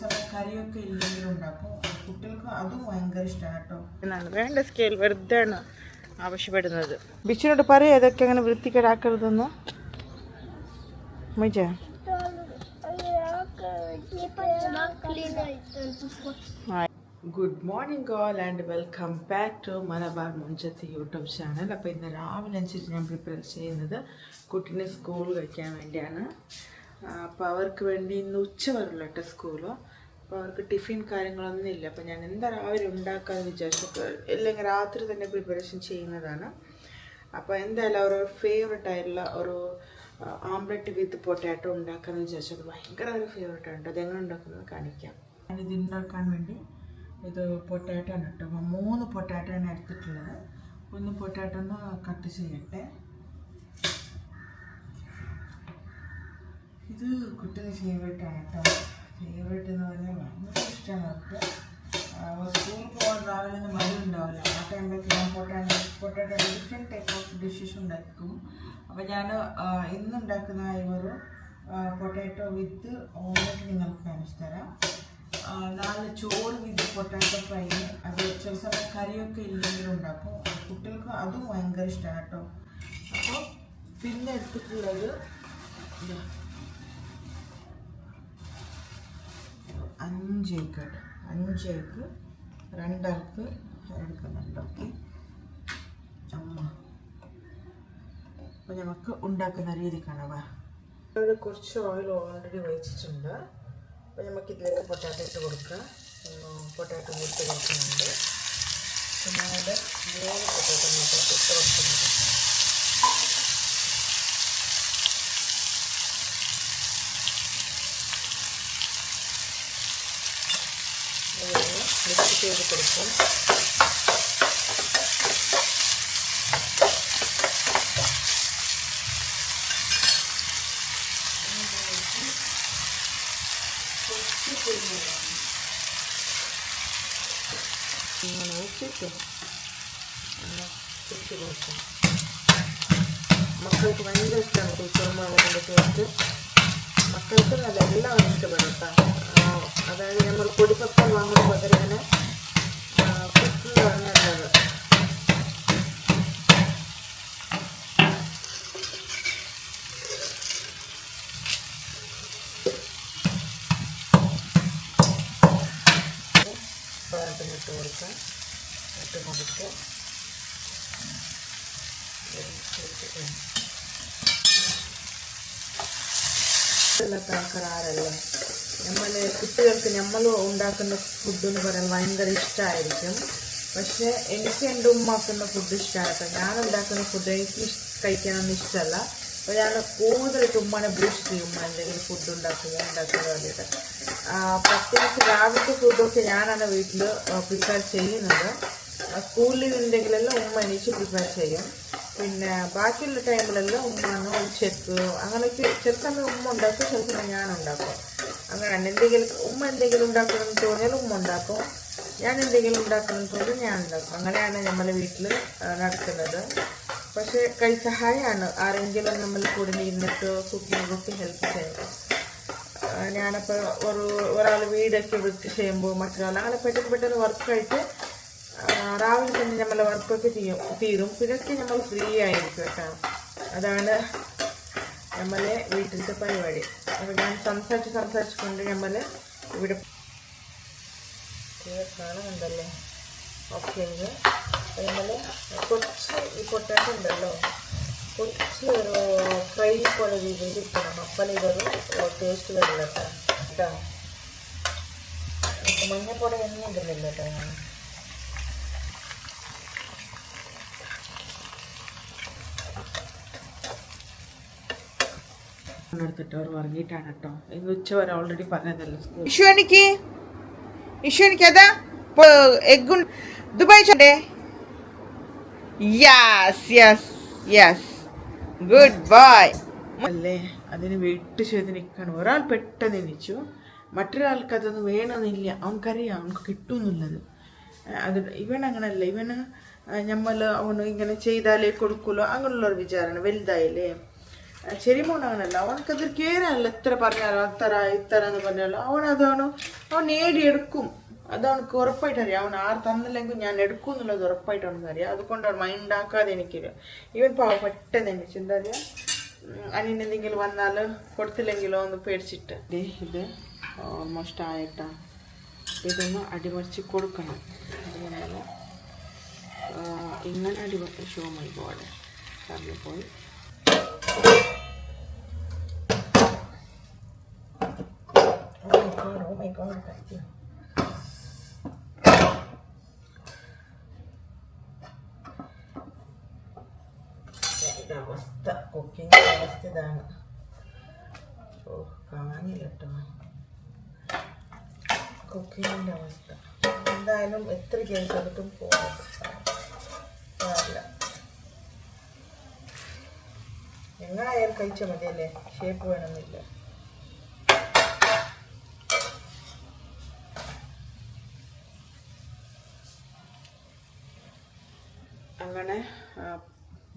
ചില കറിയൊക്കെ ഇല്ലെങ്കിൽ ഉണ്ടാക്കും കുട്ടികൾക്ക് അതും ഭയങ്കര ഇഷ്ടമാണ് കേട്ടോ. വേണ്ട സ്കെയിൽ വെറുതെ ആണ് ആവശ്യപ്പെടുന്നത്. ബിച്ചിനോട് പറയാം ഇതൊക്കെ അങ്ങനെ വൃത്തികേടാക്കരുതെന്ന്. മജ good morning all and welcome back to Malabar Munchath YouTube channel അപ്പോൾ ഇന്ന് രാവിലെ അനുസരിച്ച് ഞാൻ പ്രിപ്പയർ ചെയ്യുന്നത് കുട്ടീനെ സ്കൂൾ കഴിക്കാൻ വേണ്ടിയാണ്. അപ്പോൾ അവർക്ക് വേണ്ടി ഇന്ന് ഉച്ച വരെയുള്ള കേട്ടോ സ്കൂൾ. അപ്പോൾ അവർക്ക് ടിഫിൻ കാര്യങ്ങളൊന്നും ഇല്ല. അപ്പോൾ ഞാൻ എന്താ രാവിലെ ഉണ്ടാക്കാമെന്ന് വിചാരിച്ചു. അല്ലെങ്കിൽ രാത്രി തന്നെ പ്രിപ്പറേഷൻ ചെയ്യുന്നതാണ്. അപ്പോൾ എന്തായാലും അവരുടെ ഫേവററ്റ് ആയിട്ടുള്ള ഒരു ആംബ്ലറ്റ് വിത്ത് പൊട്ടാറ്റോ ഉണ്ടാക്കാമെന്ന് വിചാരിച്ചത് ഭയങ്കര ഒരു ഫേവററ്റ് ആണ് അത് എങ്ങനെ ഉണ്ടാക്കുന്നത് കാണിക്കാം. ഞാനിത് ഉണ്ടാക്കാൻ വേണ്ടി ഇത് പൊട്ടാറ്റോ ആണ് കേട്ടോ. മൂന്ന് പൊട്ടാറ്റോ ആണ് എടുത്തിട്ടുള്ളത്. ഒന്ന് പൊട്ടാറ്റോ ഒന്ന് കട്ട് ചെയ്യട്ടെ. ഇത് കുട്ടിന് ഫേവറേറ്റ് ആണ് കേട്ടോ. ഫേവറേറ്റ് എന്ന് പറഞ്ഞാൽ ഭയങ്കര ഇഷ്ടമാണ് അവർക്ക്. സ്കൂളിൽ പോകാൻ രാവിലെ ഒന്നും മഴ ഉണ്ടാവില്ല ആ ടൈമിലൊക്കെ ഞാൻ potato potato different type of dishes ഉണ്ടാക്കും. അപ്പോൾ ഞാൻ ഇന്ന് ഉണ്ടാക്കുന്ന ഈ ഒരു പൊട്ടാറ്റോ വിത്ത് ഓംലെറ്റ് നിങ്ങൾക്ക് കാണിച്ചു തരാം. നാല് ചോറ് വിത്ത് പൊട്ടാറ്റോ ഫ്രൈ അത് ചില സമയം കറിയൊക്കെ ഇല്ലെങ്കിലും ഉണ്ടാക്കും. കുട്ടികൾക്ക് അതും ഭയങ്കര ഇഷ്ടമാണ് കേട്ടോ. അപ്പോൾ പിന്നെ എടുത്തിട്ടുള്ളത് ഇതാ. അഞ്ച് എഗ് കേട്ടോ അഞ്ച് എഗ് രണ്ടാൾക്ക് എടുക്കുന്നുണ്ട്. ഓക്കെ. അമ്മ. അപ്പോൾ നമുക്ക് ഉണ്ടാക്കുന്ന രീതി കാണാം. ഇവിടെ കുറച്ച് ഓയിൽ ഓൾറെഡി ഒഴിച്ചിട്ടുണ്ട്. അപ്പോൾ നമുക്ക് ഇതിലേക്ക് പൊട്ടാറ്റോ ഇട്ട് കൊടുക്കുക പൊട്ടാറ്റോ ഇട്ട് കൊടുക്കുന്നുണ്ട്. പിന്നെ അവിടെ മൂന്ന് പൊട്ടാറ്റോ ഇട്ട് കൊടുക്കുന്നുണ്ട് ഇതൊന്ന് മിക്സ് ചെയ്ത് കൊടുക്കും. മക്കൾക്ക് ഭയങ്കര ഇഷ്ടമാണ് കുഴിച്ചുറുമാവിന്റെ ടേസ്റ്റ് മക്കൾക്ക് നല്ല എല്ലാവരും ഇഷ്ടപ്പെടും അതായത് നമ്മൾ പൊടിപ്പപ്പം വാങ്ങുന്ന പകരം ഇങ്ങനെ പറഞ്ഞുള്ളത് കൊടുക്കാം ഇട്ട് ഇല്ലാത്ത ആൾക്കാരല്ല നമ്മൾ കുട്ടികൾക്ക് നമ്മൾ ഉണ്ടാക്കുന്ന ഫുഡ് എന്ന് പറയാൻ ഭയങ്കര ഇഷ്ടമായിരിക്കും പക്ഷേ എനിക്ക് എന്റെ ഉമ്മാക്കുന്ന ഫുഡ് ഇഷ്ടമാണ് ഞാൻ ഉണ്ടാക്കുന്ന ഫുഡ് എനിക്ക് കഴിക്കാനൊന്നും ഇഷ്ടമല്ല. അപ്പോൾ ഞാൻ കൂടുതലായിട്ട് ഉമ്മാനെ ബ്രഷ് ചെയ്യും ഉമ്മ എന്തെങ്കിലും ഫുഡ് ഉണ്ടാക്കുക ഉണ്ടാക്കുക വേണ്ടിയിട്ട് പ്രത്യേകിച്ച് രാവിലത്തെ ഫുഡൊക്കെ ഞാനാണ് വീട്ടിൽ പ്രിപ്പയർ ചെയ്യുന്നത്. സ്കൂളിൽ ഉണ്ടെങ്കിലെല്ലാം ഉമ്മ എനിക്ക് പ്രിപ്പയർ ചെയ്യും. പിന്നെ ബാക്കിയുള്ള ടൈമിലെല്ലാം ഉമ്മാണ് ഉച്ചയ്ക്ക് അങ്ങനെയൊക്കെ ചില സമയം ഉമ്മ ഉണ്ടാക്കും ചില സമയം ഞാൻ ഉണ്ടാക്കും. അങ്ങനെയാണ് എന്തെങ്കിലും ഉമ്മ എന്തെങ്കിലും ഉണ്ടാക്കണമെന്ന് തോന്നിയാൽ ഉമ്മ ഉണ്ടാക്കും. ഞാൻ എന്തെങ്കിലും ഉണ്ടാക്കണം എന്ന് ഞാൻ ഉണ്ടാക്കും അങ്ങനെയാണ് നമ്മൾ വീട്ടിൽ നടക്കുന്നത്. പക്ഷേ കൈ സഹായമാണ് ആരെങ്കിലും നമ്മൾ കൂടെ ഇരുന്നിട്ട് കുക്കിങ്ങിലൊക്കെ ഹെൽപ്പ് ചെയ്യുന്നത് ഞാനപ്പോൾ ഒരു ഒരാൾ വീടൊക്കെ വൃത്തി ചെയ്യുമ്പോൾ മറ്റൊരാൾ അങ്ങനെ പെട്ടെന്ന് പെട്ടെന്ന് വർക്കായിട്ട് രാവിലെ തന്നെ നമ്മളെ വർക്കൊക്കെ ചെയ്യും തീരും. പിന്നൊക്കെ നമ്മൾ ഫ്രീ ആയിരിക്കും കേട്ടോ. അതാണ് നമ്മളെ വീട്ടിലത്തെ പരിപാടി. അപ്പോൾ ഞാൻ സംസാരിച്ച് സംസാരിച്ചുകൊണ്ട് നമ്മൾ ഇവിടെ ഇത് കാണുന്നുണ്ടല്ലേ? ഓക്കെ അതുപോലെ കുറച്ച് ഈ പൊട്ടാറ്റോ ഉണ്ടല്ലോ. കുറച്ച് ഒരു ഫ്രൈ പോലെ രീതിയിൽ കിട്ടണം അപ്പനെ ഇതൊരു ടേസ്റ്റ് വരില്ല കേട്ടോ. കേട്ടോ? മഞ്ഞപ്പൊടി ഒന്നും ഇടുന്നില്ല കേട്ടോ ഞാൻ. എടുത്തിട്ട് അവർ ഉറങ്ങിയിട്ടാണ് കേട്ടോ. ഇന്ന് ഉച്ച വരെ ഓൾറെഡി പറഞ്ഞതല്ലേ സ്കൂൾ ഇഷുവനിക്ക് അതാ എഗ് ദുബായ് ചണ്ടേ യാസ് യാസ് യാസ് ഗുഡ് ബൈ അല്ലേ? അതിന് വെയിറ്റ് ചെയ്ത് നിൽക്കണം ഒരാൾ പെട്ടെന്ന് എണീച്ചു. മറ്റൊരാൾക്ക് അതൊന്നും വേണമെന്നില്ല. അവൻക്കറിയാം അവൻക്ക് കിട്ടുമെന്നുള്ളത്. അത് ഇവൻ അങ്ങനല്ല. ഇവന് നമ്മൾ അവന് ഇങ്ങനെ ചെയ്താലേ കൊടുക്കുമല്ലോ അങ്ങനെയുള്ളൊരു വിചാരമാണ് വലുതായില്ലേ? ചെരിമോൻ അങ്ങനല്ല. അതിൽ കയറാനല്ല ഇത്ര പറഞ്ഞാലോ? അത്ര ഇത്ര എന്ന് പറഞ്ഞാലോ? അവൻ അതാണ് അവൻ നേടിയെടുക്കും. അത് അവനക്ക് ഉറപ്പായിട്ട് അറിയാം അവൻ ആർ തന്നില്ലെങ്കിൽ ഞാൻ എടുക്കും എന്നുള്ളത് ഉറപ്പായിട്ട് അവനക്ക് അറിയാം. അവൻ മൈൻഡ് ആക്കാതെ എനിക്കറിയാം ഇവൻ പാവ പെട്ടെന്ന് എന്നെ ചിന്ത അറിയാം അനിയന് എന്തെങ്കിലും വന്നാൽ കൊടുത്തില്ലെങ്കിലോ ഒന്ന് പേടിച്ചിട്ട്. ഇത് ഓൾമോസ്റ്റ് ആയിട്ടാ. ഇതൊന്ന് അടിമറിച്ച് കൊടുക്കണം. അതുകൊണ്ടാണ് ഇങ്ങനെ അടിമറിച്ച് ഷോ മൈ ഗോഡ് പറഞ്ഞു പോയി കുക്കിങ്ങിന്റെ അവസ്ഥ. എന്തായാലും എത്ര കേസ് എടുത്തും പോകും. എങ്ങനായാലും കഴിച്ചാൽ മതിയല്ലേ? ഷേപ്പ് വേണമെന്നില്ല. അങ്ങനെ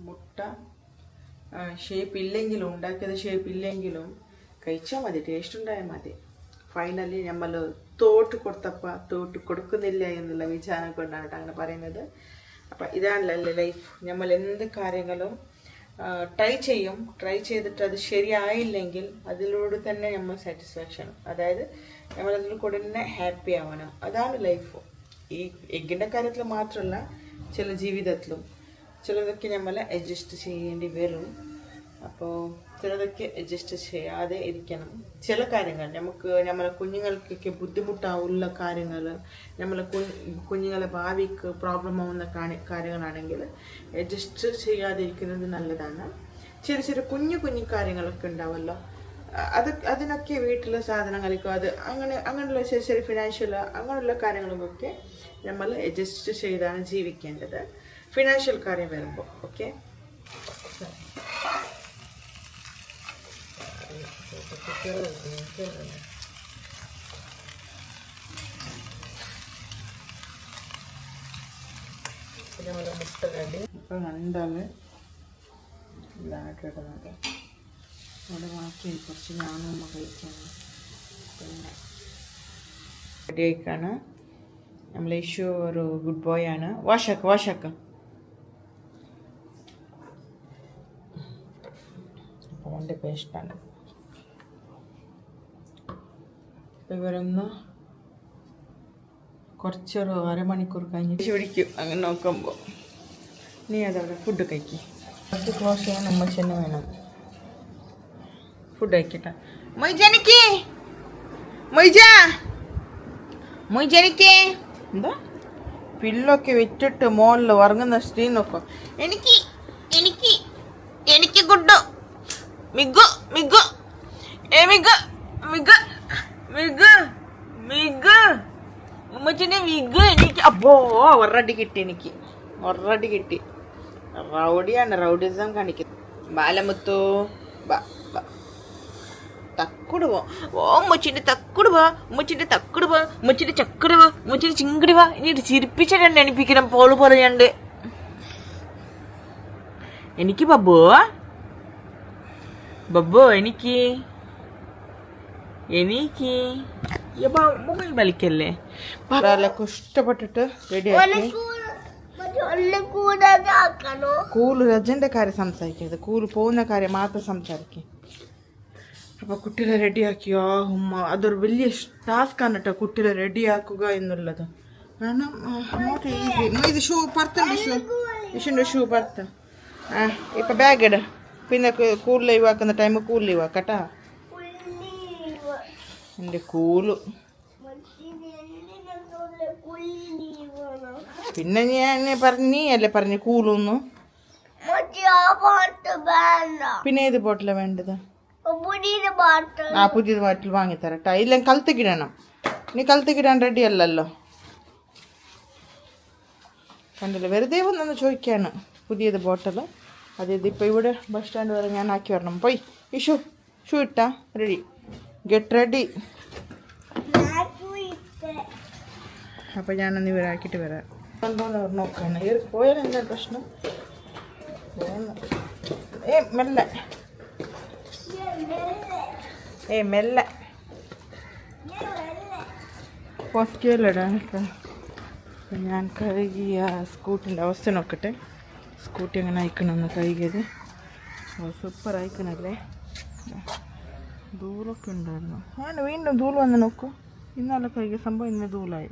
മുട്ട ഷേപ്പ് ഇല്ലെങ്കിലും ഉണ്ടാക്കിയത് ഷേപ്പ് ഇല്ലെങ്കിലും കഴിച്ചാൽ മതി ടേസ്റ്റ് ഉണ്ടായാൽ മതി. ഫൈനലി നമ്മൾ തോട്ട് കൊടുത്തപ്പ തോട്ട് കൊടുക്കുന്നില്ല എന്നുള്ള വിചാരം കൊണ്ടാണ് അങ്ങനെ പറയുന്നത്. അപ്പം ഇതാണല്ലോ ലൈഫ് നമ്മൾ എന്ത് കാര്യങ്ങളും ട്രൈ ചെയ്യും. ട്രൈ ചെയ്തിട്ട് അത് ശരിയായില്ലെങ്കിൽ അതിലൂടെ തന്നെ നമ്മൾ സാറ്റിസ്ഫാക്ഷൻ അതായത് നമ്മൾ അതിൽ കൂടെ തന്നെ ഹാപ്പി ആവണം അതാണ് ലൈഫ് ഈ എഗ്ഗിന്റെ കാര്യത്തിൽ മാത്രമല്ല ചില ജീവിതത്തിലും ചിലതൊക്കെ നമ്മൾ അഡ്ജസ്റ്റ് ചെയ്യേണ്ടി വരും. അപ്പോൾ ചിലതൊക്കെ അഡ്ജസ്റ്റ് ചെയ്യാതെ ഇരിക്കണം. ചില കാര്യങ്ങൾ നമുക്ക് നമ്മളെ കുഞ്ഞുങ്ങൾക്കൊക്കെ ബുദ്ധിമുട്ടാവുള്ള കാര്യങ്ങൾ നമ്മളെ കുഞ്ഞുങ്ങളെ ഭാവിക്ക് പ്രോബ്ലം ആവുന്ന കാര്യങ്ങളാണെങ്കിൽ അഡ്ജസ്റ്റ് ചെയ്യാതെ ഇരിക്കുന്നത് നല്ലതാണ്. ചെറിയ ചെറിയ കുഞ്ഞു കുഞ്ഞു കാര്യങ്ങളൊക്കെ ഉണ്ടാവുമല്ലോ അത് അതിനൊക്കെ വീട്ടിലെ സാധനങ്ങൾക്കോ അത് അങ്ങനെ അങ്ങനെയുള്ള ചെറിയ ചെറിയ ഫിനാൻഷ്യൽ അങ്ങനെയുള്ള കാര്യങ്ങൾക്കൊക്കെ നമ്മൾ അഡ്ജസ്റ്റ് ചെയ്താണ് ജീവിക്കേണ്ടത്. ഫിനാൻഷ്യൽ കാര്യം വരുമ്പോൾ ഓക്കെ പിന്നെ നമ്മൾ മുട്ട കടി ഇപ്പം കണ്ടാൽ ഇതാക്കി ഇടുന്നത്. അവിടെ ബാക്കി കുറച്ച് ഞാനും അമ്മ കഴിക്കാണ്. പിന്നെ റെഡി ആയിക്കാണ് നമ്മൾ ഇഷ്യൂ ഒരു ഗുഡ് ബോയ് ആണ്. വാഷാക്ക വാഷാക്ക പോണ്ട പേസ്റ്റാണ് ഇവരൊന്ന് കുറച്ചൊരു അരമണിക്കൂർ കഴിഞ്ഞിട്ട് ചോദിക്കും അങ്ങനെ നോക്കുമ്പോൾ നീ അതവിടെ ഫുഡ് കഴിക്കും. കുറച്ച് ക്ലോസ് ചെയ്യാൻ നമ്മൾ തന്നെ വേണം. ഫുഡ് കഴിക്കട്ടെ. മൊയ്ജനിക്ക്! മൊയ്ജ! മൊയ്ജനിക്ക്! എന്താ? പില്ലൊക്കെ വിറ്റിട്ട് മോളിൽ ഉറങ്ങുന്ന സ്ത്രീ നോക്കും. എനിക്ക് എനിക്ക് എനിക്ക് ഗുഡു. മിഗു മിഗു. ഏ മിഗു മിഗു. മിഗു മിഗു. ഉമ്മച്ചിന്റെ വിഗ് എനിക്ക് അപ്പോ ഒറടി കിട്ടി എനിക്ക്. ഒറടി കിട്ടി. റൗഡിയാണ് റൗഡിസം കാണിക്കുന്നത് ബാലമുത്തു. തക്കുട് പോ. ഓ ഉമ്മച്ചിന്റെ തക്കുട് പോ ഉമ്മച്ചിന്റെ തക്കുട് പോ ഉമ്മച്ചിന്റെ ചക്കട് പോ ഉമ്മച്ചിന്റെ ചിങ്കടി പോ. ഇനി ചിരിപ്പിച്ചിട്ടുണ്ട് എണിപ്പിക്കണം പോൾ പറഞ്ഞുണ്ട് എനിക്ക് ബബ്ബു? ബബ്ബു എനിക്ക് എനിക്ക് മൊബൈൽ വലിക്കല്ലേ? ഒരാളൊക്കെ ഇഷ്ടപ്പെട്ടിട്ട് റെഡിയാക്കി കൂൽ രജന്റെ കാര്യം സംസാരിക്കരുത്. കൂൽ പോകുന്ന കാര്യം മാത്രം സംസാരിക്കും. അപ്പോൾ കുട്ടികളെ റെഡിയാക്കിയോ ഉമ്മ അതൊരു വലിയ ടാസ്ക്കാണ് കേട്ടോ കുട്ടികളെ റെഡിയാക്കുക എന്നുള്ളത്. കാരണം നോട്ട് ഈസി ഇത്. ഷൂ പറുത്തുണ്ട് ഷൂ ഇഷുണ്ട് ഷൂ പറുത്ത്. ആ ഇപ്പം ബാഗ് ഇട. പിന്നെ കൂൾ ലീവ് ആക്കുന്ന ടൈം കൂൾ ലീവ് ആക്കട്ടാ എന്റെ കൂൽ. പിന്നെ ഞാൻ പറഞ്ഞു നീ അല്ലേ പറഞ്ഞു കൂലൊന്നു? പിന്നെ ഏത് ബോട്ടിലാണ് വേണ്ടത്? ആ പുതിയത് ബോട്ടിൽ വാങ്ങിത്തരട്ടെ. ഇല്ല കലത്തിക്കിടണം നീ കിടാൻ റെഡി അല്ലല്ലോ. കണ്ടില്ല? വെറുതെ വന്നൊന്ന് ചോദിക്കാണ്. പുതിയത് ബോട്ടിൽ അതായത് ഇതിപ്പോൾ ഇവിടെ ബസ് സ്റ്റാൻഡ് വരെ ഞാൻ ആക്കി വരണം. പോയി ഇഷു ഷൂ ഇട്ടാ. റെഡി ഗെറ്റ് റെഡി അപ്പോൾ ഞാനൊന്ന് ഇവരാക്കിയിട്ട് വരാം. ഉണ്ടോന്ന് നോക്കാണ്. ഏറി പോയാൽ എന്താ പ്രശ്നം. ഏ മെല്ലെ. ഏ മെല്ലെ. സ്കെയിലിടാ ഞാൻ കഴുകിയ സ്കൂട്ടിന്റെ അവസ്ഥ നോക്കട്ടെ. സ്കൂട്ടി എങ്ങനെ അയക്കണമെന്ന് കഴുകിയത്. സൂപ്പർ അയക്കണല്ലേ ധൂളൊക്കെ ഉണ്ടായിരുന്നു. ആണ് വീണ്ടും ധൂൾ വന്ന് നോക്കൂ. ഇന്നലെ കഴിക്കുക സംഭവം ഇന്ന് ധൂളായി.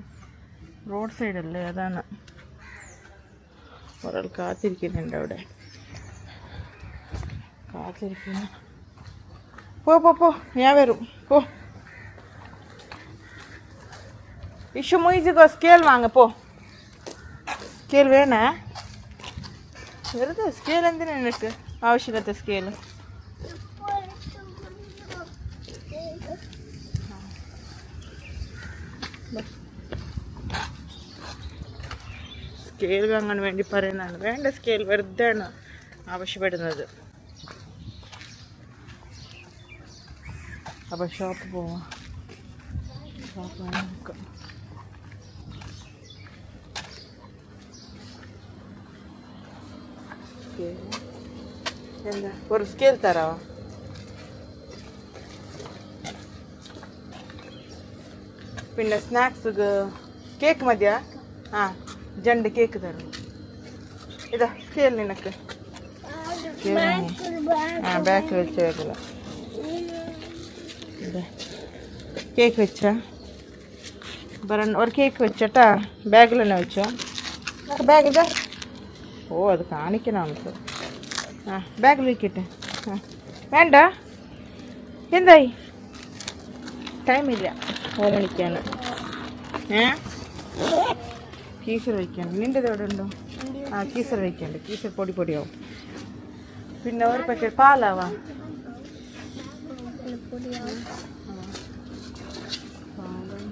റോഡ് സൈഡല്ലേ അതാണ്. ഒരാൾ കാത്തിരിക്കുന്നുണ്ട് അവിടെ. കാത്തിരിക്കുന്നു. പോ പോ പോ. ഞാൻ വരും. പോ. ഇഷു മൊയ്ജിക്കോ? സ്കേൽ വാങ്ങ പോ. സ്കേൽ വേണേ? വെറുതെ സ്കേൽ എന്തിനാ നിനക്ക്? ആവശ്യമില്ലാത്ത സ്കെയിൽ സ്കെയിൽ വാങ്ങാൻ വേണ്ടി പറയുന്നതാണ്. വേണ്ട സ്കെയിൽ വെറുതെ ആണ് ആവശ്യപ്പെടുന്നത്. അപ്പോൾ ഷോപ്പ് പോവാം. ഷോപ്പ് നോക്കാം എന്താ? ഒരു സ്കെയിൽ തരാമോ പിന്നെ സ്നാക്സ് കേക്ക് മതിയാ? ആ ജണ്ട് കേക്ക് തരണം ഇതാ സ്കെയിൽ നിനക്ക്. ആ ബാക്ക് വെച്ച് ഇതാ. കേക്ക് വെച്ചാ? പറ ഒരു കേക്ക് വെച്ചട്ടാ? ബാഗിൽ തന്നെ വെച്ചോ? ബാഗ് ഇതാ. ഓ അത് കാണിക്കണം നമുക്ക്. ആ ബാഗിൽ വെക്കട്ടെ. ആ വേണ്ട. എന്തായി? ടൈമില്ല ഓരണിക്കാണ് ഏ? കീസർ വയ്ക്കണം നിന്റെ എവിടെ ഉണ്ടോ ആ കീസർ വയ്ക്കണ്ട്. കീസർ പൊടി പൊടിയാവും. പിന്നെ ഒരു പാക്കറ്റ് പാലാവാ. പാലും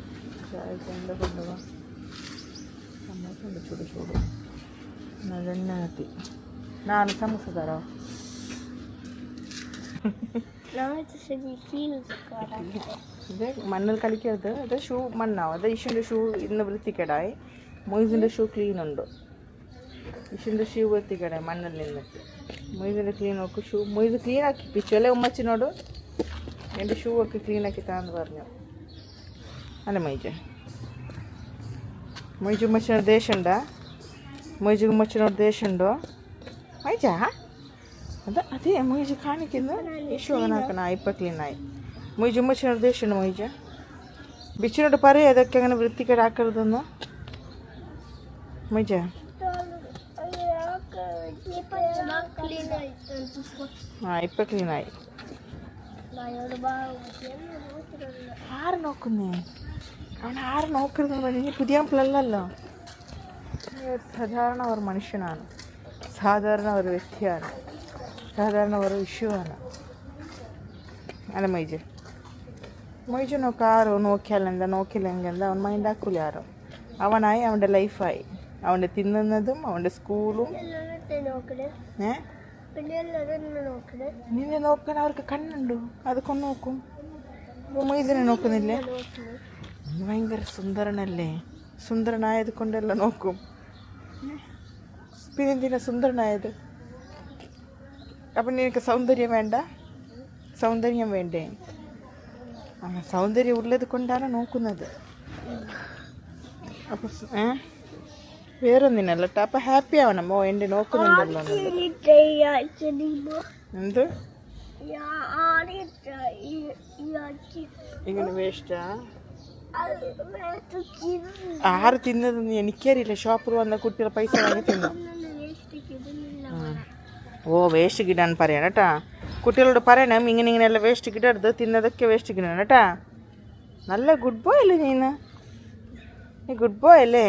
ചായ കൊണ്ട് കൊണ്ടുപോവാം? സമോസുണ്ട് ചൂട് ചൂട്. നല്ലെണ്ണ കത്തി. നാല് സമോസ തരോ ഇത് മണ്ണിൽ കളിക്കരുത്. അത് ഷൂ മണ്ണാവും. അത് ഈശുവിന്റെ ഷൂ ഇന്ന് വൃത്തിക്കേടായി മൊയ്സിന്റെ ഷൂ ക്ലീൻ ഉണ്ട്. ഈശുവിന്റെ ഷൂ വൃത്തിക്കേടായി മണ്ണിൽ നിന്ന്. മൊയ്സിന്റെ ക്ലീൻ നോക്ക്. ഷൂ മൊയ്സ് ക്ലീൻ ആക്കി പിച്ചു അല്ലേ ഉമ്മച്ചിനോട്? എന്റെ ഷൂ ഒക്കെ ക്ലീൻ ആക്കി താന്ന് പറഞ്ഞു. അല്ല മൊയ്ജ മൊയ്ജ് ഉമ്മച്ചിനോട് ദേഷ്യമുണ്ടാ? മൊയ്ജ് ഉമ്മച്ചിനോട് ദേഷ്യമുണ്ടോ? മൈജ അത് അതെ മൊയ്ജ് കാണിക്കുന്നു ഇഷ്യൂ അങ്ങനാക്കണം ഇപ്പം ക്ലീനായി മൊയ്ജ് ഉമ്മച്ചിനോട് ദേഷ്യമുണ്ട് മൊയ്ജ ബിച്ചിനോട് പറയാം ഇതൊക്കെ അങ്ങനെ വൃത്തിക്കേടാക്കരുതെന്ന് മൊയ്ജ ആ ഇപ്പം ക്ലീനായി ആര് നോക്കുന്നേ അവൻ ആര് നോക്കരുതെന്ന് പറഞ്ഞാൽ പുതിയ പിള്ളല്ലോ സാധാരണ ഒരു മനുഷ്യനാണ് സാധാരണ ഒരു വ്യക്തിയാണ് സാധാരണ ഒരു വിഷുവാണ് അല്ല മൈജ്. മൈജു നോക്ക ആരോ നോക്കിയാലെന്താ നോക്കിയില്ലെങ്കിൽ അവൻ മൈൻഡാക്കൂല ആരോ. അവനായി അവന്റെ ലൈഫായി അവന്റെ തിന്നുന്നതും അവന്റെ സ്കൂളും നിന്നെ നോക്കാൻ അവർക്ക് കണ്ണുണ്ടോ? അതൊക്കെ നോക്കും. മൊയ്സിനെ നോക്കുന്നില്ലേ? ഭയങ്കര സുന്ദരനല്ലേ? സുന്ദരനായത് കൊണ്ടെല്ലാം നോക്കും? പിന്നെന്തിനാ സുന്ദരനായത്? അപ്പം നിനക്ക് സൗന്ദര്യം വേണ്ട. സൗന്ദര്യം വേണ്ടേ? ആ സൗന്ദര്യം ഉള്ളത് കൊണ്ടാണ് നോക്കുന്നത്. അപ്പം ഏ? വേറൊന്നിനല്ല കേട്ടോ അപ്പം ഹാപ്പി ആവണം. ഓ എന്റെ നോക്കുന്നുണ്ടല്ലോ. എന്ത്? ഇങ്ങനെ വേസ്റ്റാ ആറ് തിന്നതെന്ന് എനിക്കറിയില്ല. ഷോപ്പിൽ വന്ന കുട്ടികൾ പൈസ വാങ്ങി തിന്നു. ഓ വേസ്റ്റ് കിടാൻ പറയണം കേട്ടാ. കുട്ടികളോട് പറയണം ഇങ്ങനെ ഇങ്ങനെയല്ല വേസ്റ്റ് കിടരുത് തിന്നതൊക്കെ വേസ്റ്റ് കിടണം കേട്ടാ. നല്ല ഗുഡ് ബോയ് അല്ലേ നീന്ന് നീ ഗുഡ് ബോയ് അല്ലേ?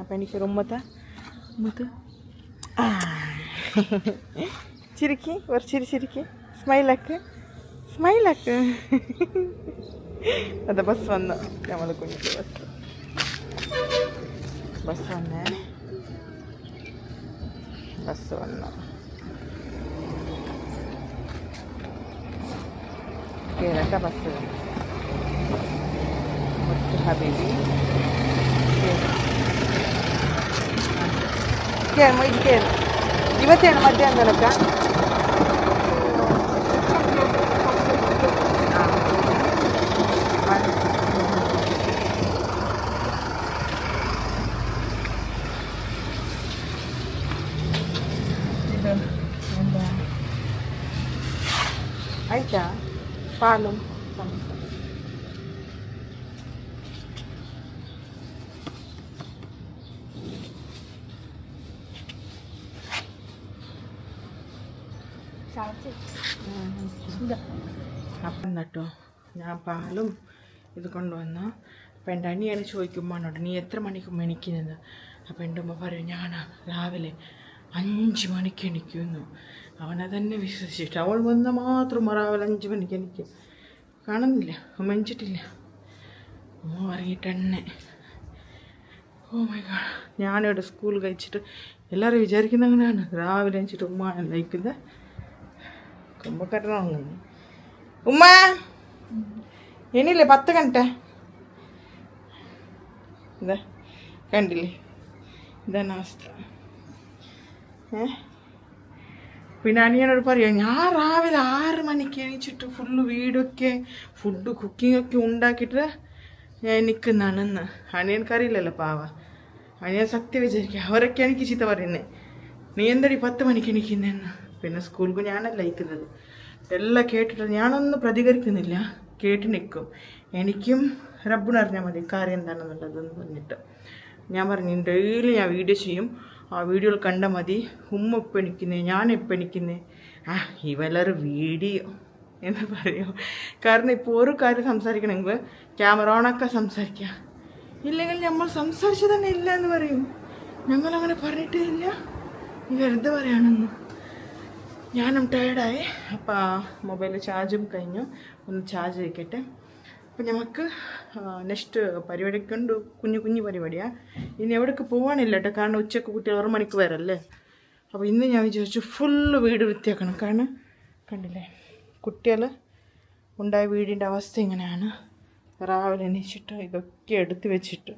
അപ്പം എനിക്ക് ഉമ്മത്ത്. ചിരിക്കി ചിരിക്ക് ഒരു ചിരി ചിരിക്ക്. സ്മൈലാക്ക് സ്മൈലാക്ക് അത് ബസ് വന്നു. നമ്മൾ കുഞ്ഞിക്ക് ബസ് ബസ് വന്നേ. ಬಸ್ಸು ಒಂದು ಕೇರಕ ಬಸ್ಸು ಮತ್ತು ಹಬೀಬಿ ಕೇರ್ ಮೈದು ಕೇರ್ ಇವತ್ತೇನು ಮಧ್ಯಾಹ್ನ ತನಕ ഇത് എന്താ? ആയിട്ടാ? പാലും. അപ്പം കേട്ടോ ഞാൻ പാലും ഇത് കൊണ്ടുവന്ന അപ്പം എന്റെ അനിയാണ് ചോദിക്കുമ്പോഴാണ് നീ എത്ര മണിക്ക് മെണിക്കുന്നത് അപ്പം എന്റെ ഉമ്മ പറയും ഞാനാ രാവിലെ അഞ്ച് മണിക്ക് എണിക്കുന്നു അവനെ തന്നെ വിശ്വസിച്ചിട്ട് അവൾ വന്ന മാത്രം മറാവൽ അഞ്ച് മണിക്ക് എനിക്ക് കാണുന്നില്ല. മെഞ്ചിട്ടില്ല ഉമ്മ പറഞ്ഞിട്ട് ഓ മൈ ഗാഡ്. ഞാനിവിടെ സ്കൂൾ കഴിച്ചിട്ട് എല്ലാവരും വിചാരിക്കുന്ന അങ്ങനെയാണ്. രാവിലെ അഞ്ചിട്ട് ഉമ്മ ലയിക്കുന്നത് കുമ്പക്കരണം ഉമ്മ! ഇനിയില്ലേ പത്ത് കണ്ടെ ഇതാ കണ്ടില്ലേ? ഇതാണ് അവസ്ഥ. പിന്നെ അനിയനോട് പറയാം ഞാൻ രാവിലെ ആറ് മണിക്ക് എണീച്ചിട്ട് ഫുള്ള് വീടൊക്കെ ഫുഡ് കുക്കിംഗ് ഒക്കെ ഉണ്ടാക്കിയിട്ട് ഞാൻ നിൽക്കുന്നതാണെന്ന് അനിയൻക്കറിയില്ലല്ലോ പാവ. അനിയൻ സത്യം വിചാരിക്കുക അവരൊക്കെ എനിക്ക് ചീത്ത പറയുന്നത് നീ എന്തടി പത്ത് മണിക്ക് എണീക്കുന്നതെന്ന് പിന്നെ സ്കൂൾക്ക് ഞാനല്ല അയക്കുന്നത്. എല്ലാം കേട്ടിട്ട് ഞാനൊന്നും പ്രതികരിക്കുന്നില്ല. കേട്ട് നിൽക്കും എനിക്കും റബ്ബിനറിഞ്ഞാൽ മതി കാര്യം എന്താണെന്നുള്ളതെന്ന് പറഞ്ഞിട്ട്. ഞാൻ പറഞ്ഞു ഡെയിലി ഞാൻ വീഡിയോ ചെയ്യും. ആ വീഡിയോയിൽ കണ്ട മതി. ഉമ്മ ഇപ്പം ഞാൻ ഇപ്പം ആ ഇവലൊരു വീഡിയോ എന്ന് പറയും. കാരണം ഇപ്പോൾ ഒരു കാര്യം സംസാരിക്കണമെങ്കിൽ ക്യാമറ ഓണൊക്കെ സംസാരിക്കുക ഇല്ലെങ്കിൽ നമ്മൾ സംസാരിച്ചു തന്നെ ഇല്ല എന്ന് പറയും. ഞങ്ങളങ്ങനെ പറഞ്ഞിട്ടേ ഇല്ല. ഈ വെറുതെ പറയാണെന്ന്. ഞാനും ടയർഡായി അപ്പോൾ മൊബൈൽ ചാർജും കഴിഞ്ഞു. ഒന്ന് ചാർജ് വയ്ക്കട്ടെ അപ്പം നമുക്ക് നെക്സ്റ്റ് പരിപാടിയൊക്കെ ഉണ്ട് കുഞ്ഞു കുഞ്ഞു പരിപാടിയാണ് ഇനി എവിടേക്ക് പോകാനില്ല കേട്ടോ കാരണം ഉച്ചയ്ക്ക് കുട്ടി ആറ് മണിക്ക് വരല്ലേ. അപ്പോൾ ഇന്ന് ഞാൻ വിചാരിച്ചു ഫുള്ള് വീട് വൃത്തിയാക്കണം. കാരണം കണ്ടില്ലേ കുട്ടികൾ ഉണ്ടായ വീടിന്റെ അവസ്ഥ ഇങ്ങനെയാണ്. രാവിലെ എണീച്ചിട്ട് ഇതൊക്കെ എടുത്ത് വെച്ചിട്ട്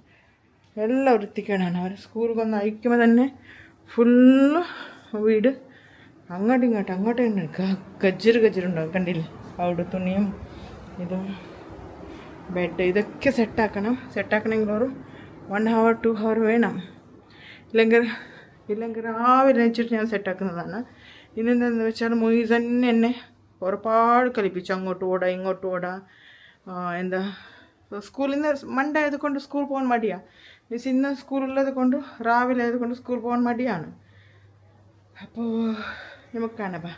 എല്ലാം വൃത്തിക്കേടാണ് അവർ സ്കൂളിൽ വന്ന് അയക്കുമ്പോൾ തന്നെ ഫുള്ള് വീട് അങ്ങോട്ടും ഇങ്ങോട്ടും അങ്ങോട്ടും ഇങ്ങോട്ടും ഗജ്ജർ ഉണ്ടാവും കണ്ടില്ലേ അവിടെ തുണിയും ഇതും. ബെഡ് ഇതൊക്കെ സെറ്റാക്കണം സെറ്റാക്കണമെങ്കിൽ ഒരു വൺ ഹവർ ടു ഹവർ വേണം. ഇല്ലെങ്കിൽ ഇല്ലെങ്കിൽ രാവിലെ വെച്ചിട്ട് ഞാൻ സെറ്റാക്കുന്നതാണ് ഇന്നെന്താണെന്ന് വെച്ചാൽ മൊയ്സ് തന്നെ എന്നെ ഒരുപാട് കളിപ്പിച്ചു. അങ്ങോട്ട് ഓടാ ഇങ്ങോട്ട് ഓടാ. എന്താ സ്കൂളിൽ നിന്ന് മൺഡേ ആയതുകൊണ്ട് സ്കൂൾ പോകാൻ മടിയാണ് മീൻസ് ഇന്ന് സ്കൂളുള്ളത് കൊണ്ട് രാവിലെ ആയതുകൊണ്ട് സ്കൂൾ പോകാൻ മടിയാണ്. അപ്പോൾ നമുക്ക് കാണാം.